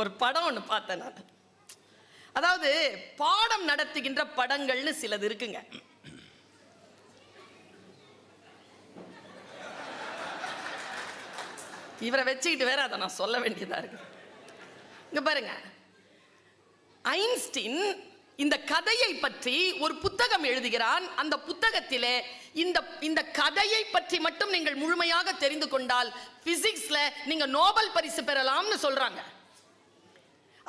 ஒரு படம் ஒன்று பார்த்தேன் நான். அதாவது பாடம் நடத்துகின்ற படங்கள்னு சிலது இருக்குங்க. இவரை வச்சுக்கிட்டு வேற அதை நான் சொல்ல வேண்டியதா இருக்கு. இங்க பாருங்க. ஐன்ஸ்டீன் இந்த கதையை பற்றி ஒரு புத்தகம் எழுதுகிறான். அந்த புத்தகத்திலே இந்த இந்த கதையை பற்றி மட்டும் நீங்கள் முழுமையாக தெரிந்து கொண்டால் பிசிக்ஸ்ல நீங்க நோபல் பரிசு பெறலாம்னு சொல்றாங்க.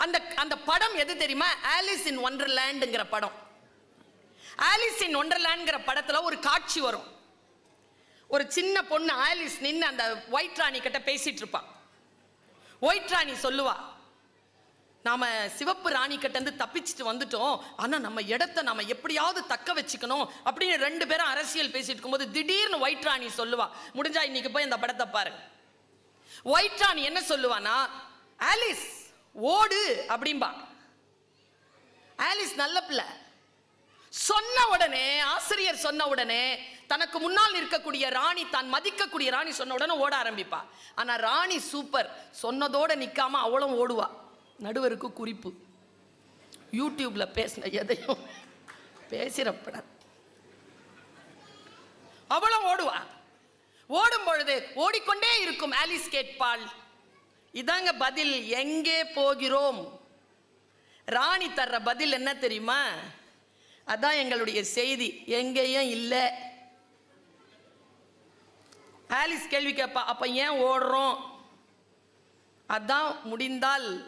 அந்த அந்த படம் எது தெரியுமா? ஆலிஸ் இன் ஒண்டர்லேண்டுங்கிற படம். ஆலிஸ் இன் ஒண்டர்லேண்டுங்கிற படத்தில் ஒரு காட்சி வரும். ஒரு சின்ன பொண்ணு ஆலிஸ் நின்று அந்த ஒயிட் ராணி கிட்ட பேசிட்டு இருப்பான் ஒயிட் ராணி சொல்லுவா நாம சிவப்பு ராணி கிட்டேருந்து தப்பிச்சுட்டு வந்துட்டோம். ஆனால் நம்ம இடத்த நம்ம எப்படியாவது தக்க வச்சுக்கணும். அப்படின்னு ரெண்டு பேரும் அரசியல் பேசிட்டு இருக்கும்போது திடீர்னு ஒயிட் ராணி சொல்லுவா. முடிஞ்சா இன்னைக்கு போய் இந்த படத்தை பாருங்க. ஒயிட் ராணி என்ன சொல்லுவானா ஆலிஸ் ஓடு அப்படிம்பா. ஆலிஸ் நல்ல பிள்ளை. சொன்ன உடனே ஆசிரியர் சொன்ன உடனே தனக்கு முன்னால் இருக்கக்கூடிய ராணி தான் மதிக்கக்கூடிய ராணி சொன்ன உடனே ஓட ஆரம்பிப்பா. ஆனா ராணி சூப்பர் சொன்னதோட நிக்காம அவளும் ஓடுவா. நடுவருக்கு குறிப்பு. யூடியூப்ல பேசின எதையும் பேசிடப்படாது அவளும் ஓடுவா. ஓடும் பொழுது ஓடிக்கொண்டே இருக்கும் ஆலிஸ் கேட்பாள். இதாங்க பதில் எங்கே போகிறோம்? ராணி தர்ற பதில் என்ன தெரியுமா? அதான் எங்களுடைய செய்தி. எங்கேயும் இல்லை. ஆலிஸ் கேள்வி கேட்பா அப்ப ஏன் ஓடுறோம்? அதான் முடிந்தால்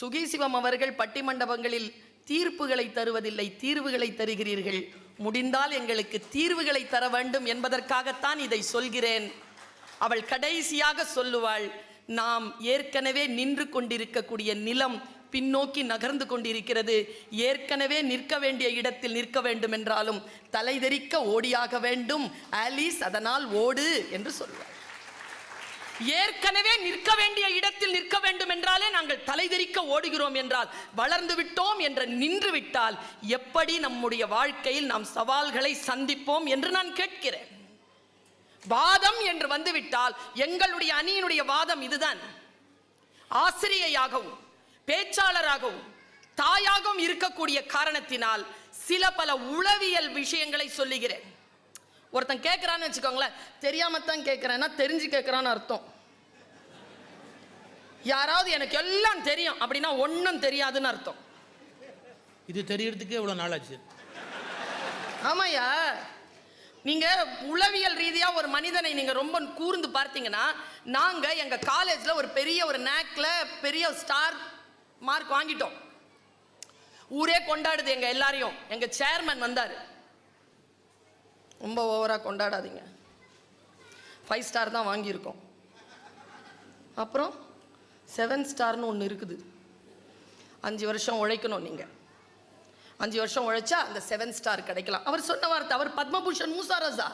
சுகீசிவம் அவர்கள் பட்டிமண்டபங்களில் தீர்ப்புகளை தருவதில்லை தீர்வுகளை தருகிறீர்கள். முடிந்தால் எங்களுக்கு தீர்வுகளை தர வேண்டும் என்பதற்காகத்தான் இதை சொல்கிறேன். அவள் கடைசியாக சொல்லுவாள் நாம் ஏற்கனவே நின்று கொண்டிருக்கக்கூடிய நிலம் பின்னோக்கி நகர்ந்து கொண்டிருக்கிறது. ஏற்கனவே நிற்க வேண்டிய இடத்தில் நிற்க வேண்டும் என்றாலும் தலைதெறிக்க ஓடியாக வேண்டும். ஆலிஸ் அதனால் ஓடு என்று சொல்வார். ஏற்கனவே நிற்க வேண்டிய இடத்தில் நிற்க வேண்டும் என்றாலே நாங்கள் தலைதெறிக்க ஓடுகிறோம் என்றால் வளர்ந்து விட்டோம் என்று நின்று விட்டால் எப்படி நம்முடைய வாழ்க்கையில் நாம் சவால்களை சந்திப்போம் என்று நான் கேட்கிறேன். வாதம் என்று வந்துவிட்டால் எங்களுடைய அணியினுடைய வாதம் இதுதான். ஆசிரியையாகவும் பேச்சாளராகவும் தாயாகவும் இருக்கக்கூடிய காரணத்தினால் சில பல உளவியல் விஷயங்களை சொல்லுகிறேன். ஒருத்தன் கேட்குறான்னு வச்சுக்கோங்களேன். தெரியாம தான் கேட்குறேன்னா தெரிஞ்சு கேட்குறான்னு அர்த்தம். யாராவது எனக்கு எல்லாம் தெரியும் அப்படின்னா ஒன்றும் தெரியாதுன்னு அர்த்தம். இது தெரியறதுக்கே இவ்வளோ நாளாச்சு. ஆமாய்யா. நீங்க உளவியல் ரீதியா ஒரு மனிதனை நீங்க ரொம்ப கூர்ந்து பார்த்தீங்கன்னா நாங்க எங்க காலேஜ்ல ஒரு பெரிய ஒரு நேக்ல பெரிய ஸ்டார் மார்க் வாங்கிட்டோம். ஊரே கொண்டாடுது எங்க எல்லாரையும். எங்க சேர்மன் வந்தார். ரொம்ப ஓவரா கொண்டாடாதீங்க. ஃபைவ் ஸ்டார் தான் வாங்கியிருக்கோம். அப்புறம் செவன் ஸ்டார்னு ஒன்று இருக்குது. அஞ்சு வருஷம் உழைக்கணும் நீங்கள் அஞ்சு வருஷம் உழைச்சா அந்த செவன் ஸ்டார் கிடைக்கலாம். அவர் சொன்ன வார்த்தை அவர் பத்மபூஷன் மூசாரஸா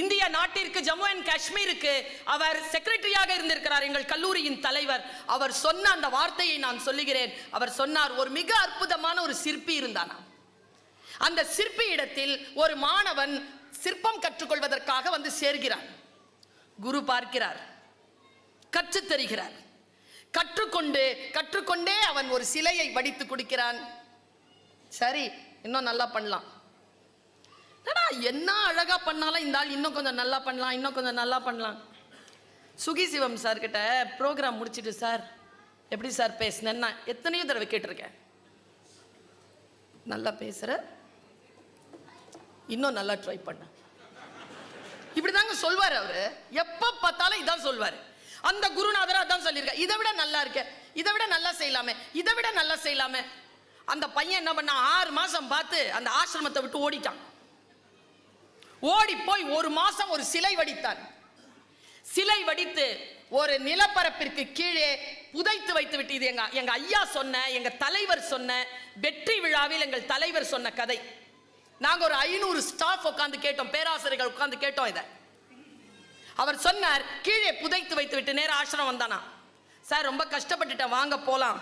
இந்திய நாட்டிற்கு ஜம்மு அண்ட் காஷ்மீருக்கு அவர் செக்ரட்டரியாக இருந்திருக்கிறார் எங்கள் கல்லூரியின் தலைவர். அவர் சொன்ன அந்த வார்த்தையை நான் சொல்லுகிறேன். அவர் சொன்னார் ஒரு மிக அற்புதமான ஒரு சிற்பி இருந்தானா அந்த சிற்பி இடத்தில் ஒரு மாணவன் சிற்பம் கற்றுக்கொள்வதற்காக வந்து சேர்கிறான். குரு பார்க்கிறார் கற்றுத் தருகிறார் கற்றுக்கொண்டு கற்றுக்கொண்டே அவன் ஒரு சிலையை வடித்து கொடுக்கிறான். சரி இன்னும் நல்லா பண்ணலாம். என்னடா என்ன அழகா பண்ணாலும் இந்த ஆள் இன்னும் கொஞ்சம் நல்லா பண்ணலாம் இன்னும் கொஞ்சம் நல்லா பண்ணலாம். சுகி சிவம் சார் கிட்ட ப்ரோக்ராம் முடிச்சிட்டு சார் எப்படி சார் பேசினேன்னு நான் எத்தனையோ தடவை கேட்டிருக்கேன். நல்லா பேசுற இன்னும் நல்லா ட்ரை பண்ண. இப்படிதாங்க சொல்வார் அவரு. எப்ப பார்த்தாலும் இதான் சொல்வாரு. அந்த குருநாதர் அதான் சொல்லியிருக்கார். இதை விட நல்லா இருக்க இதை விட நல்லா செய்யலாமே இதை விட நல்லா செய்யலாமே. அந்த பையன் என்ன பண்ணா ஆறு மாசம் பார்த்து அந்த ஆசிரமத்தை விட்டு ஓடிட்டான். ஓடி போய் ஒரு மாசம் ஒரு சிலை வடித்தான். சிலை வடித்து ஒரு நிலப்பரப்பிற்கு கீழே புதைத்து வைத்து விட்டு இது எங்க எங்க ஐயா சொன்ன எங்க தலைவர் சொன்ன வெற்றி விழாவில் எங்கள் தலைவர் சொன்ன கதை. நாங்க ஒரு ஐநூறு ஸ்டாஃப் உட்காந்து கேட்டோம் பேராசிரியர்கள் உட்காந்து கேட்டோம் இதை. அவர் சொன்னார் கீழே புதைத்து வைத்து விட்டு நேரம் ஆசிரமம் வந்தானா. சார் ரொம்ப கஷ்டப்பட்டுட்டேன் வாங்க போலாம்.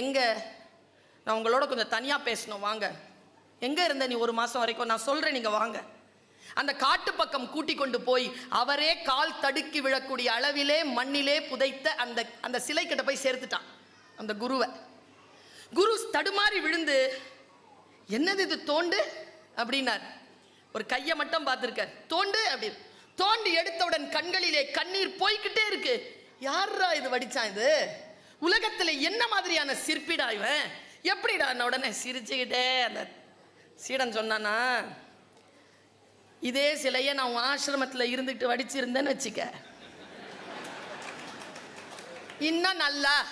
எங்க நான் உங்களோட கொஞ்சம் தனியாக பேசணும் வாங்க. எங்கே இருந்த நீ ஒரு மாதம் வரைக்கும்? நான் சொல்கிறேன் நீங்கள் வாங்க. அந்த காட்டு பக்கம் கூட்டி கொண்டு போய் அவரே கால் தடுக்கி விழக்கூடிய அளவிலே மண்ணிலே புதைத்த அந்த அந்த சிலை கிட்ட போய் சேர்த்துட்டான் அந்த குருவை. குரு தடுமாறி விழுந்து என்னது இது தோண்டு? அப்படின்னார். ஒரு கையை மட்டும் பார்த்துருக்கார். தோண்டு? அப்படின்னு. தோண்டி எடுத்தவுடன் கண்களிலே கண்ணீர் போய்கிட்டே இருக்கு. யாரா இது வடிச்சான் இது? உலகத்தில் என்ன மாதிரியான சிற்பிடா இவன்? எப்படிடா உடனே சிரிச்சுக்கிட்டே அந்த சீடன் சொன்னானா இதே சிலையை நான் உன் ஆசிரமத்தில் இருந்துட்டு வடிச்சிருந்தேன்னு வச்சுக்க. இன்னும் நல்லா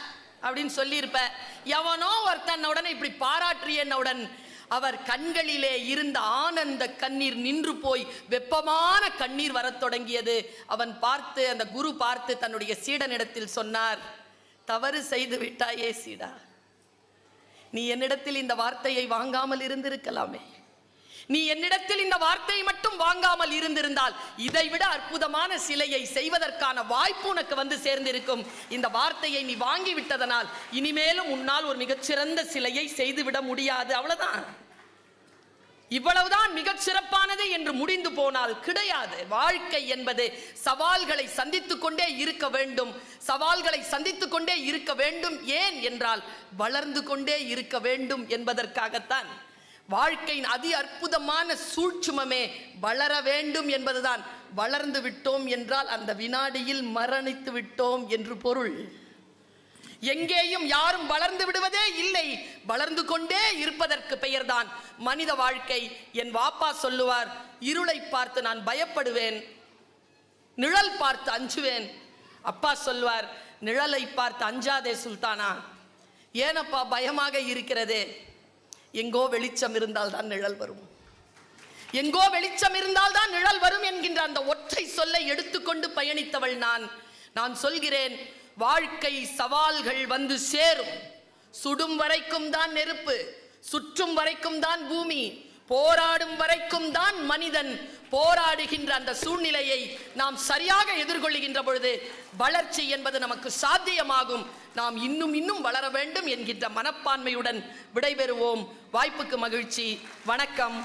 அப்படின்னு சொல்லியிருப்ப. எவனோ ஒருத்தன் உடனே இப்படி பாராற்றியனுடன் அவர் கண்களிலே இருந்த ஆனந்த கண்ணீர் நின்று போய் வெப்பமான கண்ணீர் வரத் தொடங்கியது. அவன் பார்த்து அந்த குரு பார்த்து தன்னுடைய சீடனிடத்தில் சொன்னார் தவறு செய்து விட்டாயே சீடா. நீ என்னிடத்தில் இந்த வார்த்தையை வாங்காமல் இருந்திருக்கலாமே. நீ என்னிடத்தில் இந்த வார்த்தையை மட்டும் வாங்காமல் இருந்திருந்தால் இதைவிட அற்புதமான சிலையை செய்வதற்கான வாய்ப்பு உனக்கு வந்து சேர்ந்திருக்கும். இந்த வார்த்தையை நீ வாங்கி விட்டதனால் இனிமேலும் உன்னால் ஒரு மிகச்சிறந்த சிலையை செய்துவிட முடியாது. அவ்வளவுதான். இவ்வளவுதான் மிகச் சிறப்பானது என்று முடிந்து போனால் கிடையாது. வாழ்க்கை என்பது சவால்களை சந்தித்துக் கொண்டே இருக்க வேண்டும். சவால்களை சந்தித்துக் கொண்டே இருக்க வேண்டும் ஏன் என்றால் வளர்ந்து கொண்டே இருக்க வேண்டும் என்பதற்காகத்தான். வாழ்க்கையின் அதி அற்புதமான சூட்சுமமே வளர வேண்டும் என்பதுதான். வளர்ந்து விட்டோம் என்றால் அந்த வினாடியில் மரணித்து விட்டோம் என்று பொருள். எங்கேயும் யாரும் வளர்ந்து விடுவதே இல்லை. வளர்ந்து கொண்டே இருப்பதற்கு பெயர்தான் மனித வாழ்க்கை. என் வாப்பா சொல்லுவார் இருளை பார்த்து நான் பயப்படுவேன் நிழல் பார்த்து அஞ்சுவேன். அப்பா சொல்வார் நிழலை பார்த்து அஞ்சாதே சுல்தானா. ஏனப்பா பயமாக இருக்கிறதே? எங்கோ வெளிச்சம் இருந்தால் தான் நிழல் வரும். எங்கோ வெளிச்சம் இருந்தால் தான் நிழல் வரும் என்கின்ற அந்த ஒற்றை சொல்லை எடுத்துக்கொண்டு பயணித்தவள் நான். நான் சொல்கிறேன் வாழ்க்கை சவால்கள் வந்து சேரும். சுடும் வரைக்கும் தான் நெருப்பு சுற்றும் வரைக்கும் தான் பூமி போராடும் வரைக்கும் தான் மனிதன் போராடுகின்ற அந்த சூழ்நிலையை நாம் சரியாக எதிர்கொள்ளுகின்ற பொழுது வளர்ச்சி என்பது நமக்கு சாத்தியமாகும். நாம் இன்னும் இன்னும் வளர வேண்டும் என்கின்ற மனப்பான்மையுடன் விடைபெறுவோம். வாய்ப்புக்கு மகிழ்ச்சி. வணக்கம்.